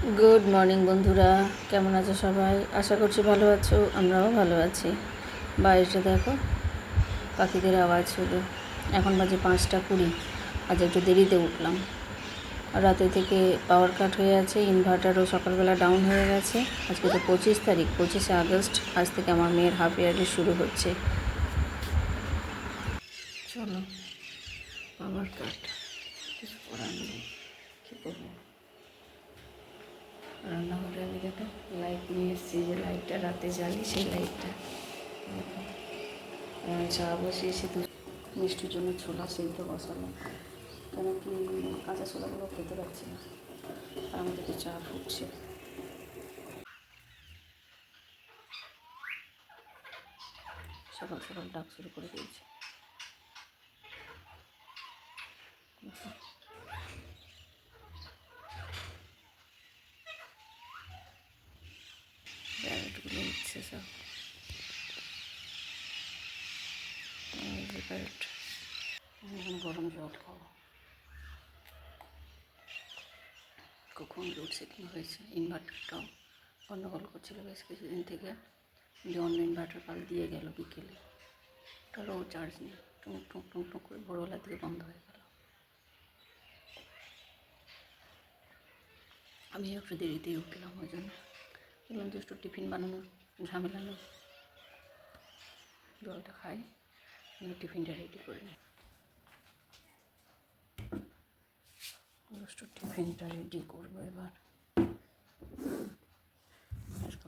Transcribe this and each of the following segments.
Good morning বন্ধুরা। কেমন আছো সবাই? আশা করছি ভালো আছো, আমরাও ভালো আছি। বাইরে দেখো, পাখিদের আওয়াজ শুধু। এখন বাজে পাঁচটা কুড়ি। আজ একটু দেরিতে উঠলাম। রাতে থেকে পাওয়ার কাট হয়ে আছে ইনভার্টারও সকালবেলা ডাউন হয়ে গেছে। আজকে তো পঁচিশ তারিখ, পঁচিশে আগস্ট। আজ থেকে আমার মেয়ের হাফ ইয়ারলি শুরু হচ্ছে। চলো পাওয়ার কাট কিছু করার নেই। কী করব? রান্নাঘরে আমি দেখো লাইট নিয়ে এসেছি যে লাইটটা রাতে জ্বালি, সেই লাইটটা চা বসিয়েছি তো মিষ্টির জন্য ছোলা সেদ্ধ বসানো। কেন কি কাঁচা ছোলাগুলো খেতে পারছি না। আর আমাদেরকে চা ফুটছে। সকাল সকাল ডাক শুরু করে দিয়েছে দেখো। প্যারেটগুলো উঠছে সব এই যে প্যারেট এখন গরম জল খাব কখন কী হয়েছে ইনভার্টারটাও গন্ডগোল করছিল বেশ কিছুদিন থেকে। যে অন্য ইনভার্টার কাল দিয়ে গেল বিকেলে ওটারও চার্জ নেই। টুক টুক টুক টুক করে ভোরবেলা থেকে বন্ধ হয়ে গেল। আমি একটু দেরিতেই উঠলাম ওই জন্য। বললাম যে একটু টিফিন বানানোর ঝামেলা নেই। জলটা খাই টিফিনটা রেডি করে নিই। একটু টিফিনটা রেডি করব এবার।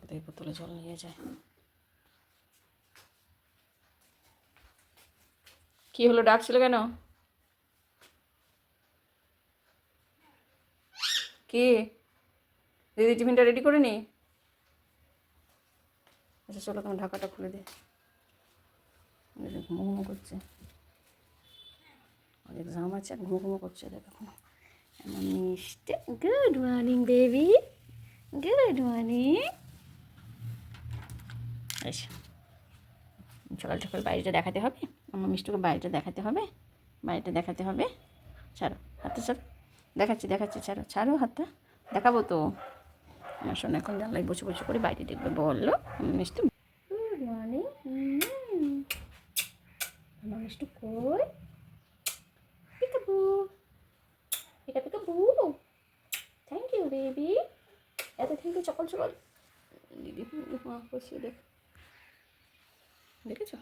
থেকে বোতলে জল নিয়ে যায়। কি হলো ডাকছিল কেন? কি? দিদি টিফিনটা রেডি করে নি আচ্ছা চলো তোমার ঢাকাটা খুলে দে ঘুমো ঘুমো করছে। অনেক জাম আছে আর ঘুমো ঘুমো করছে দেখ। এখন মিষ্টি good morning baby good morning সকাল সকাল বাড়িটা দেখাতে হবে। আমার মিষ্টুকে বাড়িটা দেখাতে হবে। বাড়িটা দেখাতে হবে। ছাড়ো হাতটা ছাড়ো। দেখাচ্ছি দেখাচ্ছি ছাড়ো ছাড়ো হাতটা। দেখাবো তো। আমার শোনা এখন জানলাই বসে বসে করে বাইরে দেখবে। বলল আমার মিষ্টু গুড মর্নিং আমার মিষ্টু কই বেবি এত ইউ চকল চকল? দিদি বসিয়ে দেখ। দেখেছ?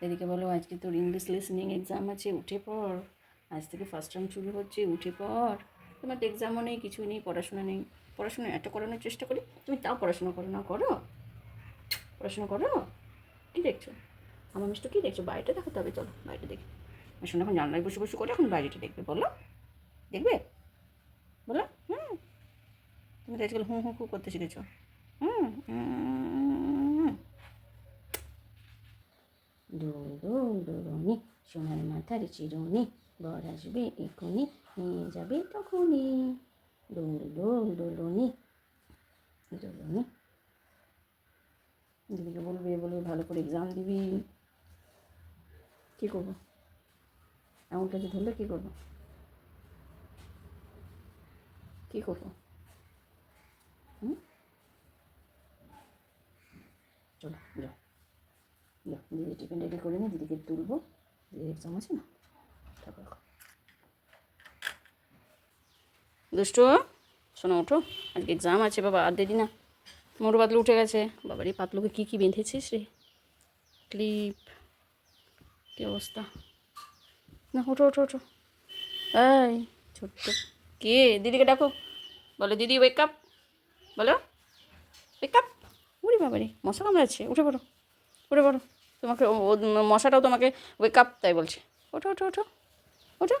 দিদিকে বলো, আজকে তোর ইংলিশ লিসনিং এক্সাম আছে, উঠে পড়। আজ থেকে ফার্স্ট টার্ম শুরু হচ্ছে, উঠে পড়। তোমার তো এক্সামও নেই কিছু নেই, পড়াশোনা নেই। পড়াশোনা এত করানোর চেষ্টা করি। তুমি তাও পড়াশোনা করো না, করো। পড়াশোনা করো। কী দেখছ? আমার মিষ্টি কী দেখছ? বাইরেটা দেখাতে হবে, চলো বাইরে দেখি। শোনো, এখন জানলায় বসে বসে করে এখন বাইরেটা দেখবে, বলো। দেখবে? বলো, হুম? তুমি তো আজকাল হুঁ হুঁ হু করতে শিখেছো। দোল সোনার মাথার চিরুনি, বর আসবে এখুনি নিয়ে যাবে তখনই। দোল দোল দোলনি দোলনি দিদিকে বলবে বলবে, ভালো করে এক্সাম দিবি। কী করব? এমনটা যে ধরলে কী করব? কী করব হুম চলো, যাও। যাও দিদি টিফিন রেডি করে নিই, দিদিকে তুলবো। দিদির এক্সাম আছে না? তারপর দুষ্টু, শোনো, ওঠো। আজকে এক্সাম আছে, বাবা, আর দেরি না। মোটু পাতলু উঠে গেছে। বাবার এই পাতলুকে কী কী বেঁধেছিস রে? ক্লিপ, কী অবস্থা? না, ওঠো ওঠো ওঠো। এই, ছোট্ট কে? দিদিকে ডাকো। বলো, দিদি ওয়েক আপ বলো ওয়েক আপ উড়ি বাবারে মশা কামড়াচ্ছে, উঠে পড়ো উঠে পড়ো। তোমাকে মশাটাও তোমাকে ওয়েক আপ তাই বলছে। ওঠো ওঠো ওঠো ওঠো।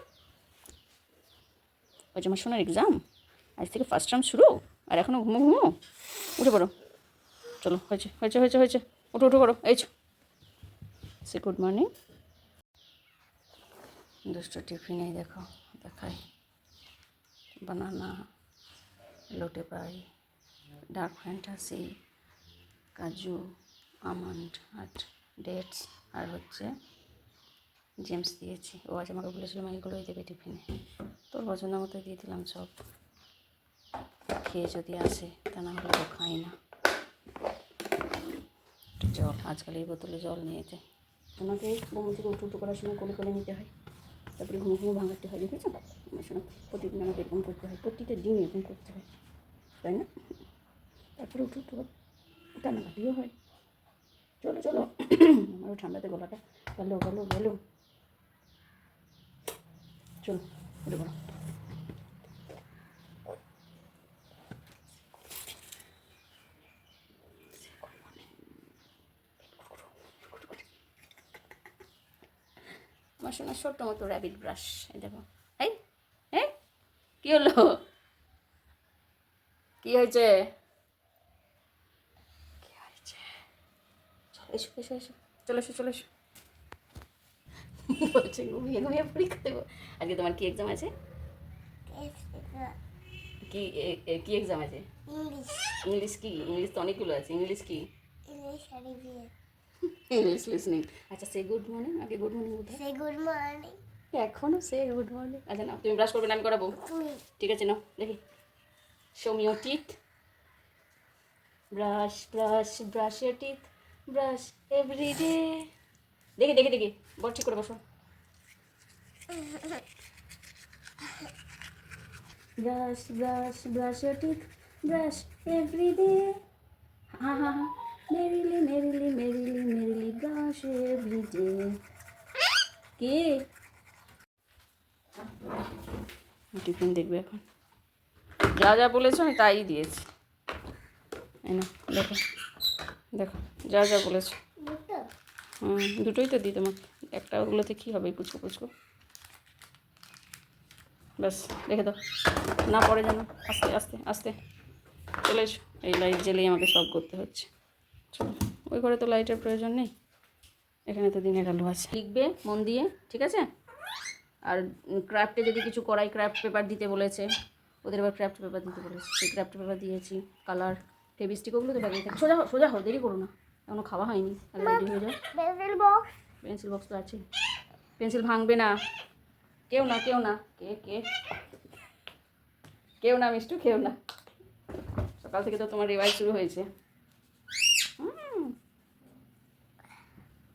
ওই যে আমার শোনার এক্সাম আজ থেকে ফার্স্ট টার্ম শুরু, আর এখনও ঘুমো ঘুমো, উঠে পড়ো। চলো, হয়েছে হয়েছে হয়েছে হয়েছে। উঠো উঠো করো, এই সে গুড মর্নিং দুষ্ট টিফিনে দেখো, দেখাই। Banana Lotte pie dark fantasy কাজু, আমন্ড আর ডেটস আর হচ্ছে জেমস দিয়েছি। ও আজ আমাকে বলেছিল, মা, এগুলোই দেবে টিফিনে। তোর পছন্দ মতো দিয়ে দিলাম সব। খেয়ে যদি আসে, তা না হলে খাই না। জল, আজকাল এই বোতলে জল নিয়ে যায় ওনাকে ঘুম থেকে উঠু করার সময় কোলে কোলে নিতে হয়। তারপরে ঘুমো ঘুমো ভাঙাতে হয়, দেখেছ? আমার শোনা, প্রতিদিন আমাকে এরকম করতে হয়। প্রতিটা দিন এরকম করতে হয়, তাই না? তারপরে উঠু উঠু। কান্নাকাটিও হয়। চলো চলো। আমারও ঠান্ডাতে গলাটা গেলো গেলো গেলো। চলো, উঠে পড়ো। আমার শোনা ছোট্ট মতো র্যাবিট ব্রাশ এই দেখো। এই এই, কী হলো? কী হয়েছে কী হয়েছে চলো এসো এসো এসো। চলে এসো চলে এসো। বলছে ঘুমিয়ে ঘুমিয়ে পরীক্ষা দেবো। আজকে তোমার কি এক্সাম আছে? কি কি এক্সাম আছে? ইংলিশ। ইংলিশ কি? ইংলিশ তো অনেকগুলো আছে। ইংলিশ কি? ইংলিশ লিসনিং আচ্ছা সে গুড মর্নিং আগে গুড মর্নিং বলতে? সে গুড মর্নিং এখনও সে গুড মর্নিং আচ্ছা না তুমি ব্রাশ করবে না আমি করাবো। ঠিক আছে নাও দেখি। Show me your teeth brush brush brush your teeth brush every day দেখি দেখি দেখি। বল, ঠিক করে বসো। Brush brush brush teeth brush every day হ্যাঁ হ্যাঁ হ্যাঁ merrily merrily merrily merrily brush every day কে? টিফিন দেখবে এখন। যা যা বলেছ আমি তাই দিয়েছি। দেখো। দেখো যা যা বলেছ। হুম দুটোই তো দিই তোমাকে একটা ওগুলোতে কী হবে পুচকো পুচকো? ব্যাস রেখে দাও। না পরে যেন আস্তে আস্তে আস্তে। চলে এসো। এই লাইট জ্বেলেই আমাকে সব করতে হচ্ছে। চলো ওই ঘরে তো লাইটের প্রয়োজন নেই। এখানে তো দিনের আলো আছে। লিখবে মন দিয়ে ঠিক আছে? আর ক্রাফটে যদি কিছু করাই ক্রাফট পেপার দিতে বলেছে। ওদের এবার ক্রাফট পেপার দিতে বলেছে। সেই ক্রাফট পেপার দিয়েছি কালার ফেবিস্টিক ওগুলো তো ব্যাগেই থাকে সোজা সোজা হও দেরি করো না। এখনও খাওয়া হয়নি। রেডি হয়ে যাও। Pencil box. পেন্সিল বক্স তো আছে। পেন্সিল ভাঙবে না। কেউ না কেউ না। কে কে? কেউ না মিষ্টু কেউ না। সকাল থেকে তো তোমার রিভাইজ শুরু হয়েছে।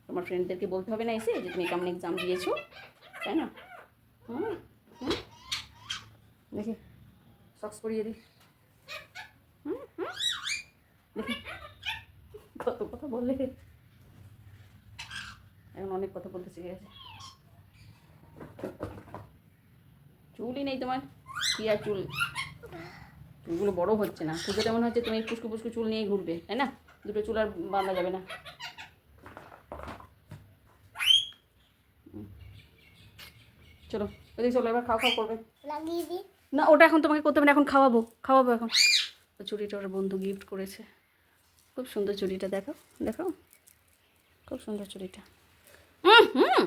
তোমার ফ্রেন্ডদেরকে বলতে হবে না এসে যে তুমি কেমন এক্সাম দিয়েছ তাই না। দেখি। সক্স পরিয়ে দিই। হুম হুম। কত কথা বললে। এখন অনেক কথা বলতে শিখে গেছে। চুলই নেই তোমার। কি আর চুল? চুলগুলো বড় হচ্ছে না। পুজো তেমন হচ্ছে তুমি পুষ্কু পুষ্কু চুল নিয়েই ঘুরবে তাই না? দুটো চুল আর বাঁধা যাবে না। চলো ওদিকে চলো এবার খাওয়া খাওয়া করবে। না ওটা এখন তোমাকে করতে হবে না এখন খাওয়াবো খাওয়াবো এখন। তো চুড়িটা ওর বন্ধু গিফট করেছে। খুব সুন্দর চুড়িটা দেখো দেখো খুব সুন্দর চুড়িটা। হুম।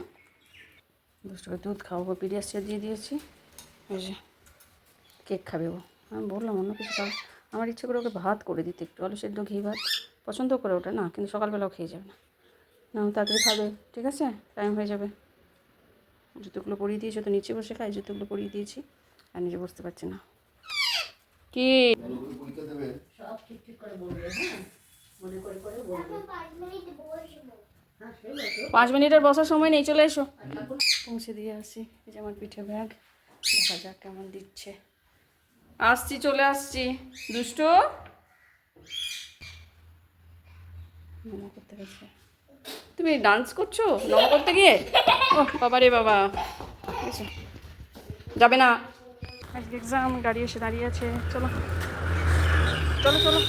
দুষ্টকে দুধ খাওয়াবো পিডিয়াসিয়া দিয়ে দিয়েছি। এই যে কেক খাবে ও। আমি বললাম অন্য কিছু খাও। আমার ইচ্ছে করে ওকে ভাত করে দিতে একটু আলু সেদ্ধ ঘি ভাত। পছন্দ করে ওটা না কিন্তু সকালবেলাও খেয়ে যাবে না। না ও তাড়াতাড়ি খাবে ঠিক আছে? টাইম হয়ে যাবে। জুতোগুলো পরিয়ে দিয়েছ তো নিচে বসে খাই জুতোগুলো পরিয়ে দিয়েছি। আর নিজে বসতে পারছে না। কি? সব ঠিক ঠিক করে বলবে হ্যাঁ। মনে করে করে বলবে। পাঁচ মিনিটের বসার সময় নেই চলে এসো। পৌঁছে দিয়ে আসি এই যে আমার পিঠে ব্যাগ। দেখা যাক কেমন দিচ্ছে। আসছি চলে আসছি। দুষ্টু? নমো করতে গেছে। তুমি ডান্স করছ? নমো করতে গিয়ে? ও বাবা রে বাবা। ঠিক আছে। যাবে না। আজকে এক্সাম গাড়ি এসে দাঁড়িয়ে আছে। চলো। চলো চলো।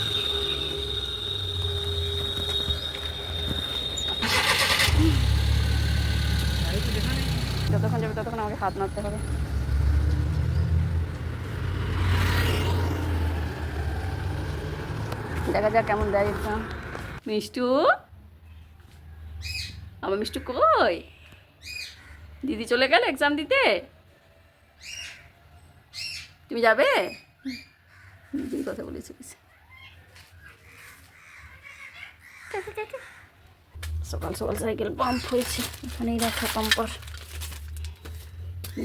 যতক্ষণ যাবে ততক্ষণ আমাকে হাত নাড়তে হবে। দেখা যাক কেমন দেয় এক্সাম মিষ্টু? আমার মিষ্টু কই? দিদি চলে গেল এক্সাম দিতে? তুমি যাবে? দিদির কথা বলেছিলিস সকাল সকাল সাইকেল পাম্প হয়েছে। এখানেই রাখা পাম্পার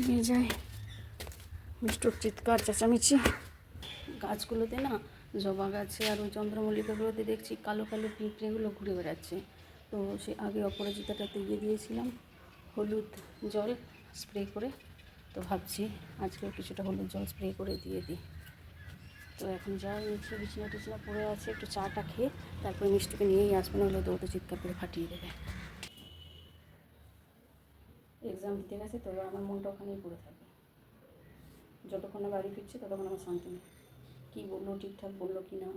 নিয়ে যায় মিষ্টুর চিৎকার চেঁচামেচি। গাছগুলোতে না জবা গাছে আর ওই চন্দ্রমল্লিকাগুলোতে দেখছি কালো কালো পিঁপড়েগুলো ঘুরে বেড়াচ্ছে। তো সে আগে অপরাজিতাটাতে দিয়ে দিয়েছিলাম হলুদ জল স্প্রে করে। তো ভাবছি আজকে কিছুটা হলুদ জল স্প্রে করে দিয়ে দিই। তো এখন যা নিচে বিছানা টিছানা পড়ে আছে, একটু চাটা খেয়ে তারপরে মিষ্টিকে নিয়েই আসব না হলে দৌড়ে চিৎকার করে ফাটিয়ে দেবে। এক্সাম দিতে গেছে, তবে আমার মনটা ওখানেই পড়ে থাকে যতক্ষণ না বাড়ি ফিরছে, ততক্ষণ আমার শান্তি নেই। কী বলল, ঠিকঠাক বলল কি না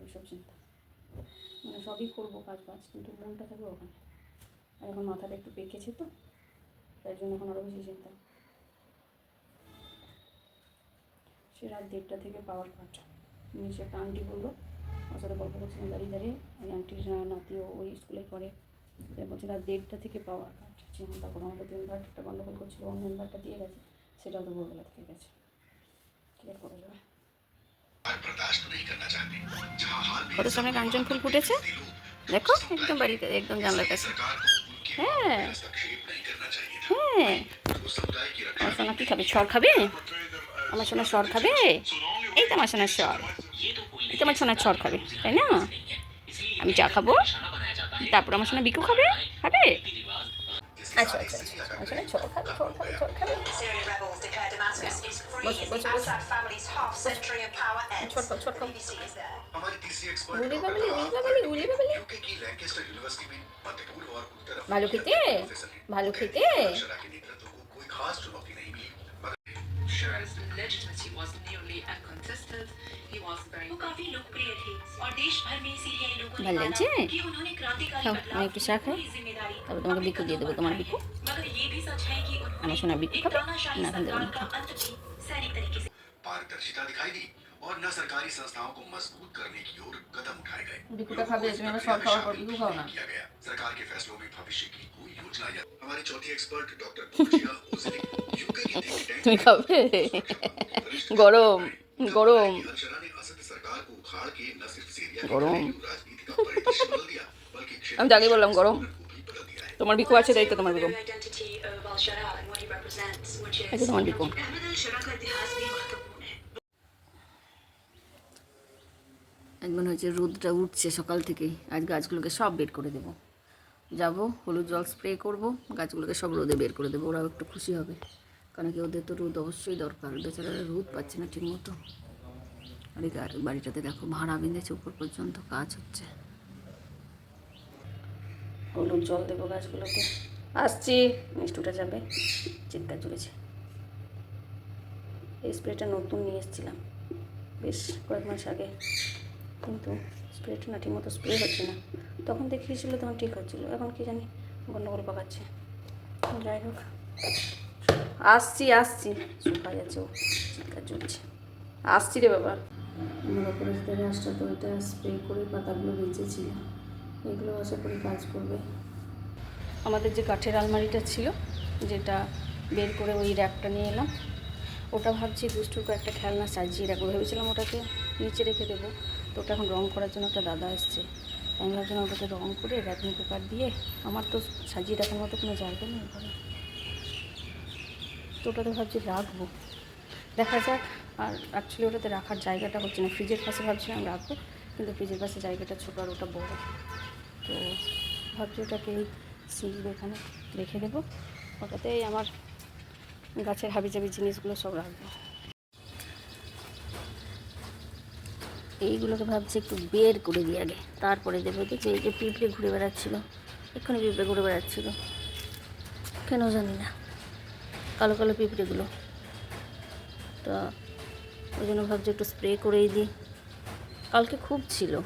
ওইসব চিন্তা। মানে সবই করব কাজ বাজ কিন্তু মনটা থাকবে ওখানে। আর এখন মাথাটা একটু পেকেছে তো, তাই জন্য এখন আরও বেশি চিন্তা। সে রাত দেড়টা থেকে পাওয়ার কাট নিচে একটা আন্টি বলল আমার সাথে গল্প করছিলাম, দাঁড়িয়ে দাঁড়িয়ে। ওই আন্টির নাতিও ওই স্কুলে পড়ে। দেড় আর দেড়টা থেকে পাওয়া কাঠ যখন তখন আমাদের ইনভার্টারটা গন্ডগোল করছিল, অন্য ইনভার্টার দিয়ে গেছে, সেটাও তো ভোরবেলা থেকে গেছে। ক্লিয়ার করে যাবে। কত সামনে কাঞ্চন ফুল ফুটেছে? দেখো, একদম বাড়িতে, একদম জানলার কাছে। হ্যাঁ। হ্যাঁ। আমার সোনা কি খাবে? সর খাবে? আমার সোনা সর খাবে? এই তো আমার সোনার সর এই তো আমার সোনার সর খাবে, তাই না? আমি চা খাব? তারপর আমার সঙ্গে বিকু খাবে খাবে আচ্ছা ছোট ছোট ভালো খেতে ভালো খেতে Shira's legitimacy was nearly uncontested He was very वो काफी लोकप्रिय थे और देश भर में सीरियाई लोगों ने भले माना जी। कि उन्होंने क्रांतिकारी खाओ, बदलाव मैं एक की शाख है। पूरी जिम्मेदारी তারপর তোমাকে अपने বিকু দিয়ে দেবো कंधों তোমার पर বিকু उठाई। मगर ये भी सच है कि আমার उन्होंने সোনা বিকু एक খাবে तानाशाही না এখন দেবো सरकार না का अंत भी सैनिक तरीके से पारदर्शिता दिखाई दी और न सरकारी संस्थाओं को मजबूत करने की ओर कदम उठाए गए बिकूटा खा लोगों को दे, इस तुम्हें प्रक्रिया शौक में खाओ, शामिल बिकू भी खाओ नहीं ना। किया गया सरकार के फैसलों में भविष्य की कोई योजना या हमारी चौथी एक्सपर्ट डॉक्टर पोर्चिया ओजली यूके की think tank তুমি খাবে वरिष्ठ गरम গরম। গরম। আমি জাগে বললাম গরম। তোমার বিকো আছে দায়িত্ব তোমার বিকম তোমার বিকম আজ মনে হচ্ছে রোদটা উঠছে সকাল থেকেই। আজ গাছগুলোকে সব বের করে দেবো। যাব হলুদ জল স্প্রে করব গাছগুলোকে সব রোদে বের করে দেবো ওরাও একটু খুশি হবে। কারণ কি ওদের তো রোদ অবশ্যই দরকার, বেচারারা রোদ পাচ্ছে না ঠিক মতো আর বাড়িটাতে দেখো ভাড়া বেঁধেছে উপর পর্যন্ত, কাজ হচ্ছে। হলুদ জল দেবো গাছগুলোকে আসছি, মিষ্টুটা যাবে চিৎকার চলেছে। এই স্প্রেটা নতুন নিয়ে এসেছিলাম। বেশ কয়েক মাস আগে, কিন্তু স্প্রেটা না ঠিকমতো স্প্রে হচ্ছে না। তখন দেখিয়েছিল, তখন ঠিক হচ্ছিল, এখন কি জানি, গন্ডগোল পাকাচ্ছে। যাই হোক। আসছি আসছি। শুকা যাচ্ছে ও চিৎকার চলছে। আসছি রে বাবা। আমার ওপরে যে গাছটা তো ওইটা স্প্রে করে পাতাগুলো বেঁচেছিল এগুলো আশা করি কাজ করবে। আমাদের যে কাঠের আলমারিটা ছিল যেটা বের করে ওই র্যাকটা নিয়ে এলাম ওটা ভাবছি দুষ্টুর কয়েকটা খেলনা সাজিয়ে রাখব। ভেবেছিলাম ওটাকে নিচে রেখে দেবো। তো ওটা এখন রঙ করার জন্য একটা দাদা এসছে। আমি ভাবছিলাম ওটাকে রঙ করে র্যাপিং পেপার দিয়ে আমার তো সাজিয়ে রাখার মতো কোনো জায়গা নেই ঘরে। তো ওটাতে ভাবছি রাখব। দেখা যাক, আর অ্যাকচুয়ালি ওটাতে রাখার জায়গাটা হচ্ছে না। ফ্রিজের পাশে ভাবছিলাম রাখব, কিন্তু ফ্রিজের পাশে জায়গাটা ছোটো আর ওটা বড়। তো ভাবছি ওটাকে এই সিঁড়ির এখানে রেখে দেবো। ওটাতেই আমার গাছের হাবিজাবি জিনিসগুলো সব রাখব। এইগুলোকে ভাবছি একটু বের করে দিই আগে। তারপরে দেবো দেখছি এই যে পিঁপড়ে ঘুরে বেড়াচ্ছিলো। এক্ষুনি পিঁপড়ে ঘুরে বেড়াচ্ছিলো। কেন জানি না। কালো কালো পিঁপড়েগুলো। তা ওই জন্য ভাবছি একটু স্প্রে করেই দিই। কালকে খুব ছিল।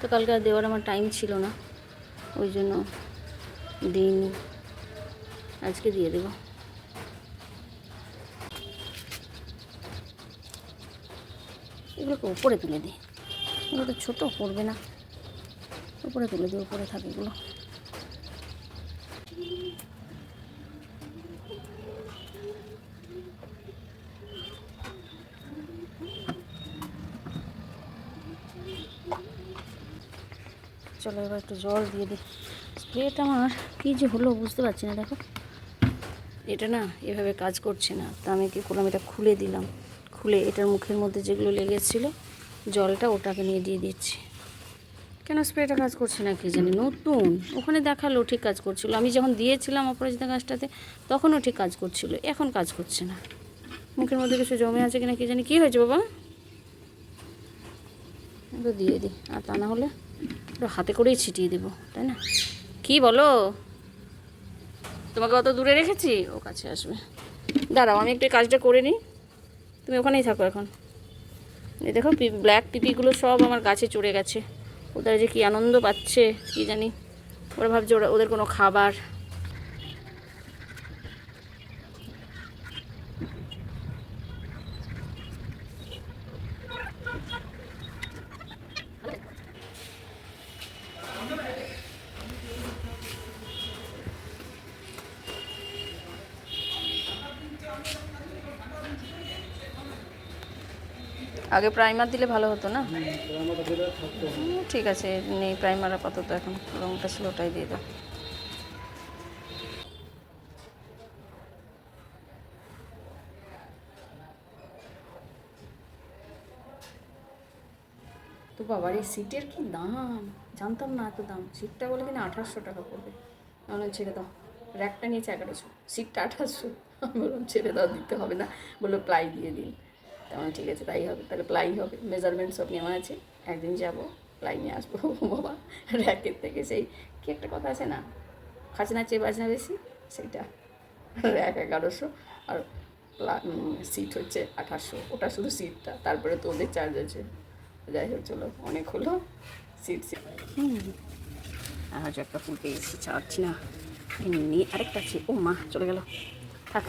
তো কালকে আর দেওয়ার আমার টাইম ছিল না। ওই জন্য দিইনি। আজকে দিয়ে দেবো। এগুলোকে উপরে তুলে দিই। এগুলো তো ছোটো, পড়বে না। উপরে তুলে দিই, উপরে থাকে এগুলো। চলো এবার একটু জল দিয়ে দিই। স্প্রেটা আমার কী যে হলো বুঝতে পারছি না, দেখো। এটা না এভাবে কাজ করছে না। তা আমি কি করলাম, এটা খুলে দিলাম। খুলে এটার মুখের মধ্যে যেগুলো লেগেছিল, জলটা ওটাকে নিয়ে দিয়ে দিচ্ছি। কেন স্প্রেটা কাজ করছে না কি জানি? নতুন। ওখানে দেখাল ঠিক কাজ করছিল। আমি যখন দিয়েছিলাম অপরাজিতা গাছটাতে, তখনও ঠিক কাজ করছিল। এখন কাজ করছে না। মুখের মধ্যে কিছু জমে আছে কিনা কি জানি? কী হয়েছে বাবা? দিয়ে দিই। আর তা না হলে পুরো হাতে করেই ছিটিয়ে দেবো, তাই না? কি বলো? তোমাকে অত দূরে রেখেছি? ও কাছে আসবে। দাঁড়াও, আমি একটু কাজটা করে নিই। তুমি ওখানেই থাকো এখন। এই দেখো ব্ল্যাক পিপিগুলো সব আমার গাছে চড়ে গেছে। ওদের যে কি আনন্দ পাচ্ছে, কি জানি। ওরা ভাবছে ওরা, ওদের কোনো খাবার আগে প্রাইমার দিলে ভালো হতো না? ঠিক আছে, নেই প্রাইমার আপাতত এখন রঙটা ছিল ওটাই দিয়ে দাও। তো বাবার এই সিটের কি দাম? জানতাম না এত দাম। সিটটা বলে কিনা আঠাশশো টাকা পড়বে। আমি ছেড়ে দাও। র্যাকটা নিয়েছে এগারোশো। সিটটা আঠাশশো আমি বললাম, ছেড়ে দাও, দিতে হবে না। বলল প্লাই দিয়ে দিন। তেমন ঠিক আছে, তাই হবে, তাহলে প্লাই হবে মেজারমেন্ট সব নেওয়া আছে। একদিন যাব প্লাই নিয়ে আসব। বাবা র্যাকের থেকে সেই, কি একটা কথা আছে না? খাজনা চেয়ে বাজনা বেশি, সেইটা। র্যাক এগারোশো, আর সিট হচ্ছে আঠাশশো ওটা শুধু সিটটা তারপরে তো ওদের চার্জ আছে। যাই হোক, চলো, অনেক হলো। সিট সিট আজ একটা ফুল পেয়েছি ছাড়ছি না। এমনি আরেকটা আছে। ও মা, চলে গেল। থাক,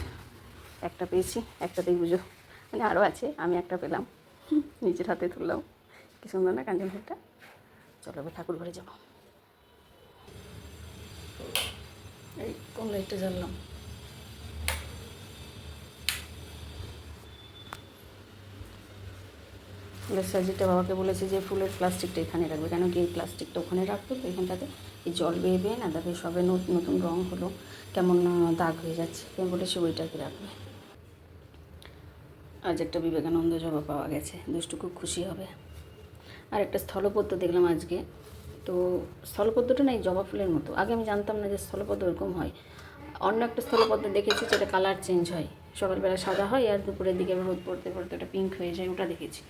একটা পেয়েছি একটাতেই বুঝো। মানে আরও আছে আমি একটা পেলাম। নিজের হাতে তুললাম। কি সুন্দর না কাঞ্চন ফুলটা চলো এবার ঠাকুর ঘরে যাব। এই কোন লাইটটা জ্বাললাম? ফুলের সাজিটা বাবাকে বলেছে যে ফুলের প্লাস্টিকটা এখানে রাখবে। কেন কি এই প্লাস্টিকটা ওখানে রাখতো তো? এখানটাতে এই জল বেয়ে বেয়ে না দেখো সবে নত- নতুন রঙ হলো। কেমন দাগ হয়ে যাচ্ছে। আমি বলেছি ওইটাকে রাখবে। আজ একটা বিবেকানন্দ জবা পাওয়া গেছে দুষ্টু খুব খুশি হবে। আর একটা স্থলপদ্ম দেখলাম আজকে। তো স্থলপদ্মটা না এই জবা ফুলের মতো। আগে আমি জানতাম না যে স্থলপদ্ম এরকম হয়। অন্য একটা স্থলপদ্ম দেখেছি যেটা কালার চেঞ্জ হয়। সকালবেলা সাদা হয় আর দুপুরের দিকে রোদ পড়তে পড়তে ওটা পিঙ্ক হয়ে যায়, ওটা দেখেছি।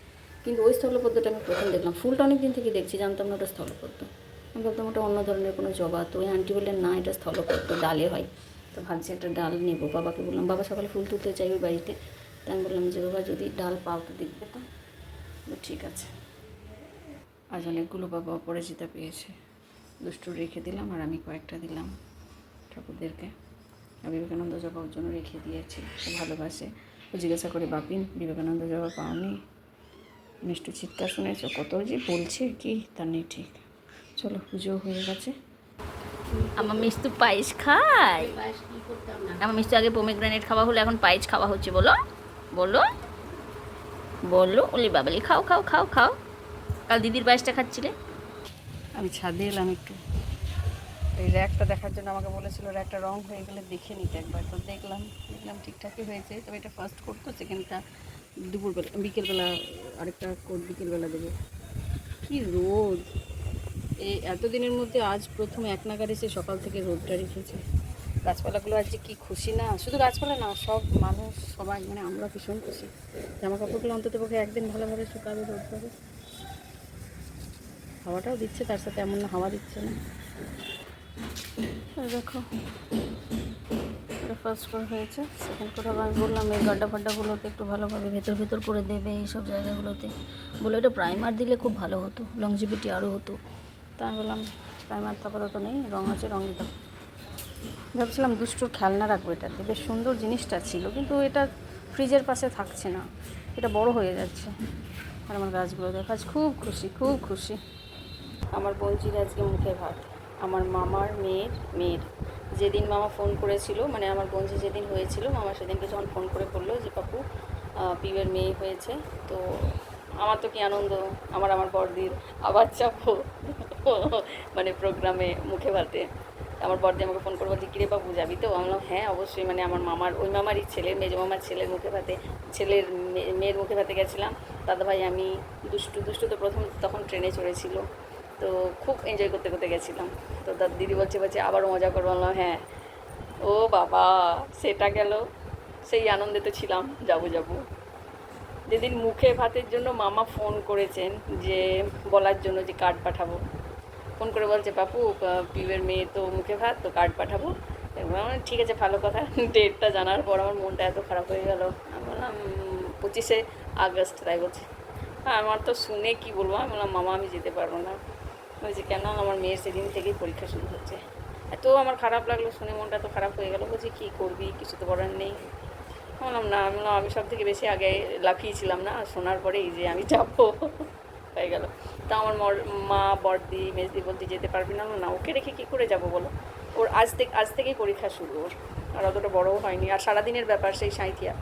কিন্তু ওই স্থলপদ্মটা আমি প্রথম দেখলাম। ফুলটা অনেক দিন থেকে দেখছি, জানতাম না ওটা স্থলপদ্ম। আমি ভাবতাম ওটা অন্য ধরনের কোনো জবা। তো ওই আন্টি বললেন, না, এটা স্থলপদ্ম, ডালে হয়। তো ভাবছি একটা ডাল নেব। বাবাকে বললাম, বাবা সকালে ফুল তুলতে চাই ওই বাড়িতে? তাই আমি বললাম যে, বাবা, যদি ডাল পাও তো দেখবে তো? ঠিক আছে। আজ অনেকগুলো বাবা অপরাজিতা পেয়েছে। দুষ্টু রেখে দিলাম আর আমি কয়েকটা দিলাম ঠাকুরদেরকে। আর বিবেকানন্দ জবা ওর জন্য রেখে দিয়েছি। ও ভালোবাসে। ও জিজ্ঞাসা করে বাপিন বিবেকানন্দ জবা পাওনি? মিষ্টি চিৎকার শুনেছ, কত যে বলছে কি? তার নেই ঠিক। চলো পুজো হয়ে গেছে। আমার মিস্তু পায়েস খায়। আমার মিস্তু আগে পোমেগ্রানেট খাওয়া হলো, এখন পায়েস খাওয়া হচ্ছে, বলো। বলো। বলল ওলি বাবালি, খাও খাও খাও খাও। কাল দিদির পায়েসটা খাচ্ছিলে? আমি ছাদে এলাম একটু। এই র্যাকটা দেখার জন্য আমাকে বলেছিল র্যাকটা রং হয়ে গেলে দেখে নিতে একবার। তো দেখলাম দেখলাম ঠিকঠাকই হয়েছে। তবে এটা ফার্স্ট কোট তো সেকেন্ডটা দুপুরবেলা, বিকেলবেলা আরেকটা কোট বিকেলবেলা দেবো। কি রোদ! এই এতদিনের মধ্যে আজ প্রথম এক নাগারে সে সকাল থেকে রোদটা রেখেছে। গাছপালাগুলো আজ যে কী খুশি না? শুধু গাছপালা না, সব মানুষ, সবাই মানে আমরা ভীষণ খুশি। জামা কাপড়গুলো অন্তত পক্ষে একদিন ভালোভাবে শুকাবে রোদ পাবে হাওয়াটাও দিচ্ছে, তার সাথে এমন না হাওয়া দিচ্ছে না। দেখো ফার্স্ট কোর হয়েছে। সেকেন্ড আবার আমি বললাম, এই গাড্ডা ফাড্ডাগুলোতে একটু ভালোভাবে ভেতর ভেতর করে দেবে এইসব জায়গাগুলোতে। বলে এটা প্রাইমার দিলে খুব ভালো হতো লংজিভিটি আরও হতো। তা আমি বললাম প্রাইমার তো আপাতত নেই রঙ আছে রঙ দিতে। ভাবছিলাম দুষ্টুর খেলনা রাখব এটাতে। বেশ সুন্দর জিনিসটা ছিল, কিন্তু এটা ফ্রিজের পাশে থাকছে না। এটা বড় হয়ে যাচ্ছে। আর আমার গাছগুলো দেখো, আজ খুব খুশি খুব খুশি। আমার বঞ্চির আজকে মুখে ভাত। আমার মামার মেয়ের মেয়ের। যেদিন মামা ফোন করেছিল মানে আমার বঞ্চি যেদিন হয়েছিল, মামা সেদিনকে যখন ফোন করে বলল যে, পাপু পিবের মেয়ে হয়েছে। তো আমার তো কি আনন্দ, আমার আমার বড়দির আবার চাপো মানে প্রোগ্রামে মুখে ভাতে। আমার বর্দি আমাকে ফোন করব কিরে বাবু, যাবি তো? আমি হ্যাঁ অবশ্যই। মানে আমার মামার, ওই মামারই ছেলে, মেজো মামার ছেলের মুখে ভাতে, ছেলের মেয়ের মুখে ভাতে গেছিলাম। দাদা ভাই আমি দুষ্টু দুষ্টু তো প্রথম তখন ট্রেনে চড়েছিল। তো খুব এনজয় করতে করতে গেছিলাম। তো দাদ দিদি বলছে বলছে, আবারও মজা করব। বললাম হ্যাঁ। ও বাবা, সেটা গেল। সেই আনন্দে তো ছিলাম, যাব যাব। যেদিন মুখে ভাতের জন্য মামা ফোন করেছেন যে, বলার জন্য যে কার্ড পাঠাবো ফোন করে বলছে আহ, পিউয়ের মেয়ে তো মুখে ভাত তো কার্ড পাঠাবো? বললাম, ঠিক আছে ভালো কথা। ডেটটা জানার পর আমার মনটা এত খারাপ হয়ে গেল। আমি বললাম পঁচিশে আগস্ট তাই বলছে। হ্যাঁ আমার তো শুনে কি বলব? আমি বললাম মামা আমি যেতে পারব না। বলছি কেন? আমার মেয়ের সেদিন থেকেই পরীক্ষা শুরু হচ্ছে। এত আমার খারাপ লাগল শুনে মনটা তো খারাপ হয়ে গেল। বলছি কী করবি? কিছু তো করার নেই। বললাম না আমি বললাম আমি সব থেকে বেশি আগে লাফিয়েছিলাম না শোনার পরেই যে আমি যাব। হয়ে গেল। তা আমার মর- মা, বড়দি, মেজদি বলতে, যেতে পারবি না না, ওকে রেখে কী করে যাব বলো? ওর আজ থেকে, আজ থেকেই পরীক্ষা শুরু ওর। আর অতটা বড়ও হয়নি। আর সারাদিনের ব্যাপার সেই সাঁইথিয়া।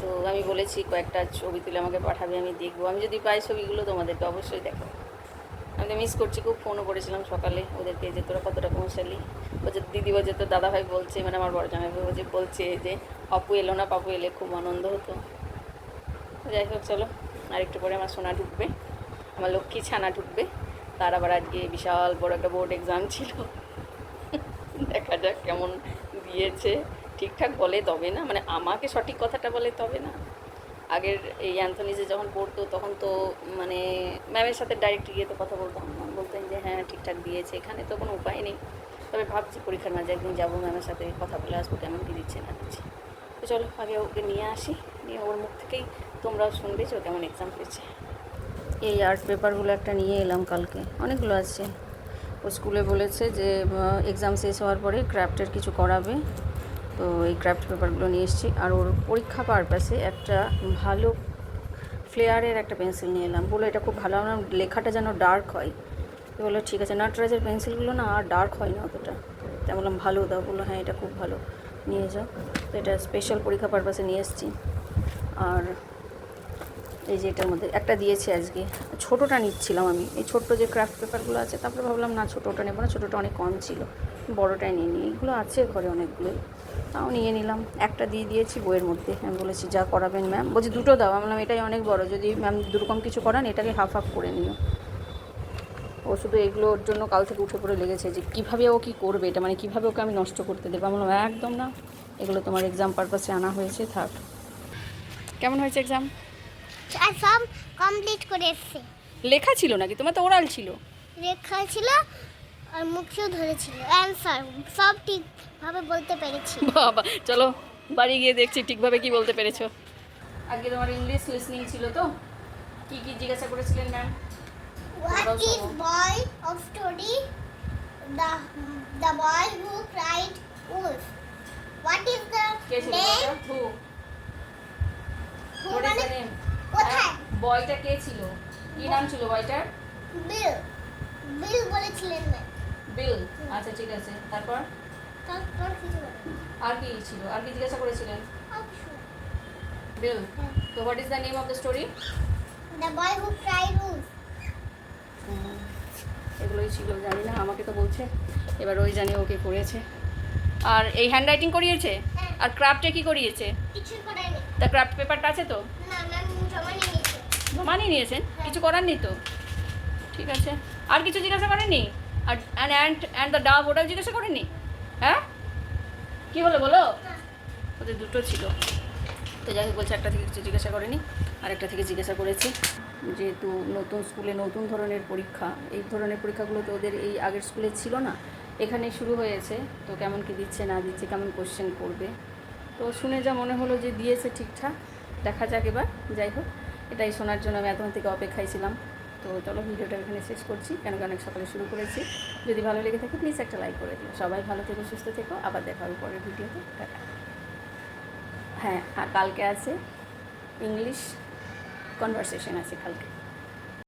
তো আমি বলেছি, কয়েকটা ছবি তুলে আমাকে পাঠাবে, আমি দেখব। আমি যদি পাই ছবিগুলো তোমাদেরকে অবশ্যই দেখো। আমি তো মিস করছি, খুব ফোনও করেছিলাম সকালে ওদেরকে যে তোরা কতটা পৌঁছালি বলছে দিদি বলছে তো দাদাভাই বলছে মানে আমার বড় জামাই বলছে বলছে যে অপু এলো না, পাপু এলে খুব আনন্দ হতো। যাই হোক, চলো। আর একটু পরে আমার সোনা ঢুকবে। আমার লক্ষ্মী ছানা ঢুকবে। তার আবার আজকে বিশাল বড় একটা বোর্ড এক্সাম ছিল। দেখা যাক কেমন দিয়েছে। ঠিকঠাক বলে তবে না মানে আমাকে সঠিক কথাটা বলে তবে না। আগের এই অ্যান্থনিজে যখন পড়তো, তখন তো মানে ম্যামের সাথে ডাইরেক্ট গিয়ে তো কথা বলতাম। বলতেন যে হ্যাঁ ঠিকঠাক দিয়েছে, এখানে তো কোনো উপায় নেই। তবে ভাবছি পরীক্ষার মাঝে একদিন যাব ম্যামের সাথে কথা বলে আসব, কেমন কী দিচ্ছে, না দিচ্ছে। তো চলো, আগে ওকে নিয়ে আসি। নিয়ে ওর মুখ থেকেই তোমরাও শুনবে যে ও কেমন এক্সাম হয়েছে এই আর্ট পেপারগুলো একটা নিয়ে এলাম কালকে। অনেকগুলো আছে। ও স্কুলে বলেছে যে এক্সাম শেষ হওয়ার পরে ক্রাফটের কিছু করাবে। তো এই ক্রাফট পেপারগুলো নিয়ে এসেছি। আর ওর পরীক্ষা পারপাসে একটা ভালো ফ্লেয়ারের একটা পেন্সিল নিয়ে এলাম। বলে এটা খুব ভালো। আমার লেখাটা যেন ডার্ক হয়। তো বলল, ঠিক আছে। নাটরাজের পেন্সিলগুলো না আর ডার্ক হয় না অতটা। তাই বললাম, ভালো দাও। বলল হ্যাঁ এটা খুব ভালো। নিয়ে যাও। তো এটা স্পেশাল পরীক্ষা পারপাসে নিয়ে এসেছি। আর এই যে এটার মধ্যে একটা দিয়েছে আজকে। ছোটোটা নিচ্ছিলাম আমি। এই ছোট্ট যে ক্রাফট পেপারগুলো আছে, তারপরে ভাবলাম, না, ছোটোটা নেব না, ছোটোটা অনেক কম ছিল। বড়োটাই নিয়ে নিই। এগুলো আছে ঘরে অনেকগুলোই। তাও নিয়ে নিলাম। একটা দিয়ে দিয়েছি বইয়ের মধ্যে। আমি বলেছি, যা করাবেন ম্যাম বলছি, দুটো দাও। আমি বললাম, এটাই অনেক বড়। যদি ম্যাম দুরকম কিছু করান, এটাকে হাফ হাফ করে নিও। ও শুধু এগুলোর জন্য কাল থেকে উঠে পড়ে লেগেছে যে, কীভাবে ও কী করবে? এটা মানে কীভাবে ওকে আমি নষ্ট করতে দেবো? আমি বললাম, একদম না। এগুলো তোমার এক্সাম পারপাসে আনা হয়েছে, থাক। কেমন হয়েছে এক্সাম আর সব কমপ্লিট করে এসছে। লেখা ছিল নাকি? তোমার তো ওরাল ছিল। লেখা ছিল আর মুখেও ধরেছিল। অ্যান্সার সব ঠিকভাবে বলতে পেরেছি। বাবা চলো বাড়ি গিয়ে দেখছি ঠিকভাবে কি বলতে পেরেছ। আজকে তোমার ইংলিশ লিসনিং ছিল তো? কি কি জিজ্ঞাসা করেছিলেন ma'am What is boy of story? The the boy who cried wolf. What is the name? Who Who? The মানে নেম কোথায়? বয়টা কে ছিল? কি নাম ছিল বয়টার? বিল। বিল বলেছিলেন না। বিল। আচ্ছা ঠিক আছে। তারপর? তারপর কিছু আর কি ছিল? আর কি জিজ্ঞাসা করেছিলেন? বিল তো what is the name of the story The boy who cried wolf. এগুলোই ছিল জানি না আমাকে তো বলছে। এবার ওই জানি ওকে করেছে। আর এই হ্যান্ড রাইটিং করিয়েছে? হ্যাঁ। আর ক্রাফটে কি করিয়েছে? করেনি তা ক্রাফট পেপারটা আছে তো? না জমা নিয়ে নিয়েছে। নিয়েছেন? কিছু করার নেই তো? ঠিক আছে। আর কিছু জিজ্ঞাসা করেননি আর অ্যান্ড অ্যান্ড অ্যান্ড দ্য ডাব ওটাও জিজ্ঞাসা করেননি হ্যাঁ? কী হলো বলো? ওদের দুটো ছিল। তো যাই হোক বলছে একটা থেকে কিছু জিজ্ঞাসা করেনি। আর একটা থেকে জিজ্ঞাসা করেছে। যেহেতু নতুন স্কুলে নতুন ধরনের পরীক্ষা এই ধরনের পরীক্ষাগুলো তো ওদের এই আগের স্কুলে ছিল না। এখানে শুরু হয়েছে। তো কেমন কি দিচ্ছে, না দিচ্ছে, কেমন কোশ্চেন করবে। তো শুনে যা মনে হলো যে দিয়েছে ঠিকঠাক, দেখা যাক এবার। যাই হোক, এটাই শোনার জন্য আমি এতক্ষণ থেকে অপেক্ষায় ছিলাম। তো চলো ভিডিওটা এখানে শেষ করছি। কেন কি অনেক সকালে শুরু করেছি। যদি ভালো লেগে থাকে প্লিজ একটা লাইক করে দিও। সবাই ভালো থেকো, সুস্থ থেকো। আবার দেখা হবে পরের ভিডিওতে। হ্যাঁ আর কালকে আছে ইংলিশ কনভারসেশন আছে কালকে।